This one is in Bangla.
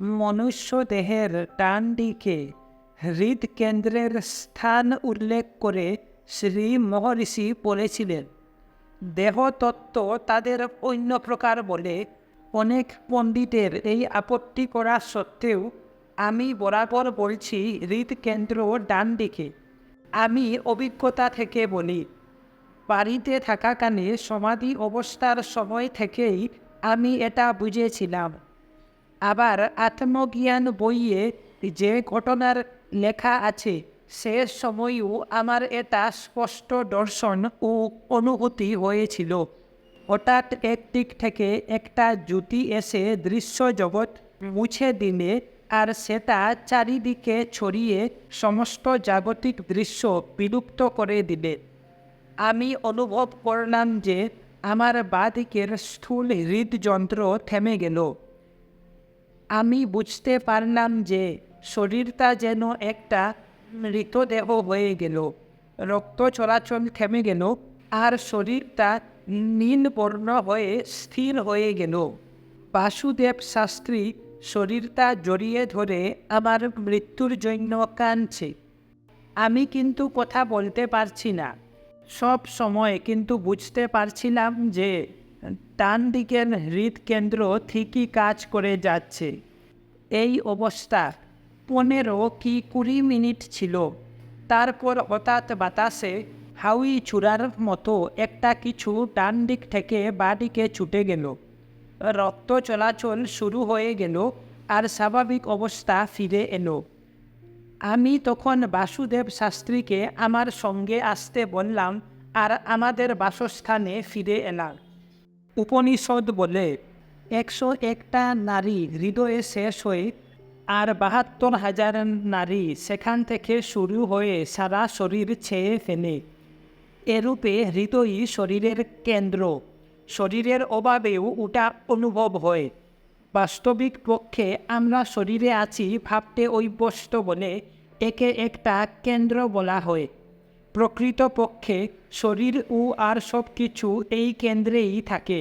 মনুষ্য দেহের ডান দিকে হৃদকেন্দ্রের স্থান উল্লেখ করে শ্রী মহর্ষি বলেছিলেন, দেহতত্ত্ব তাদের অন্য প্রকার বলে। অনেক পণ্ডিতের এই আপত্তি করা সত্ত্বেও আমি বরাবর বলছি হৃদকেন্দ্র ডান দিকে আমি অভিজ্ঞতা থেকে বলি, বাড়িতে থাকাকালে সমাধি অবস্থার সময় থেকেই আমি এটা বুঝেছিলাম। আবার আত্মজ্ঞান বইয়ে যে ঘটনার লেখা আছে, সে সময়ও আমার এটা স্পষ্ট দর্শন ও অনুভূতি হয়েছিল। হঠাৎ একদিক থেকে একটা জ্যোতি এসে দৃশ্য জগৎ মুছে দিলে আর সেটা চারিদিকে ছড়িয়ে সমস্ত জাগতিক দৃশ্য বিলুপ্ত করে দিলে। আমি অনুভব করলাম যে আমার বাঁদিকের স্থূল হৃদযন্ত্র থেমে গেল। আমি বুঝতে পারলাম যে শরীরটা যেন একটা মৃতদেহ হয়ে গেল। রক্ত চলাচল থেমে গেল আর শরীরটা নীলবর্ণ হয়ে স্থির হয়ে গেল। বাসুদেব শাস্ত্রী শরীরটা জড়িয়ে ধরে আমার মৃত্যুর জন্য কাঁদছে। আমি কিন্তু কথা বলতে পারছি না। সব সময় কিন্তু বুঝতে পারছিলাম যে ডান দিকের হৃদকেন্দ্র ঠিকই কাজ করে যাচ্ছে। এই অবস্থা। পনেরো কি কুড়ি মিনিট ছিল। তারপর হঠাৎ বাতাসে হাউই চূড়ার মতো একটা কিছু ডান দিক থেকে বাঁদিকে ছুটে গেল। রক্ত চলাচল শুরু হয়ে গেল আর স্বাভাবিক অবস্থা ফিরে এলো। আমি তখন বাসুদেব শাস্ত্রীকে আমার সঙ্গে আসতে বললাম আর আমাদের বাসস্থানে ফিরে এলাম। উপনিষদ বলে, একশো একটা নারী হৃদয়ে শেষ হয়ে আর বাহাত্তর হাজার নারী সেখান থেকে শুরু হয়ে সারা শরীর ছেয়ে ফেলে। এরূপে হৃদয়ই শরীরের কেন্দ্র। শরীরের অভাবেও ওটা অনুভব হয়। বাস্তবিক পক্ষে আমরা শরীরে আছি ভাবতে ঐবস্ত বলে একে একটা কেন্দ্র বলা হয়। প্রকৃতপক্ষে শরীর ও আর সব কিছু এই কেন্দ্রেই থাকে।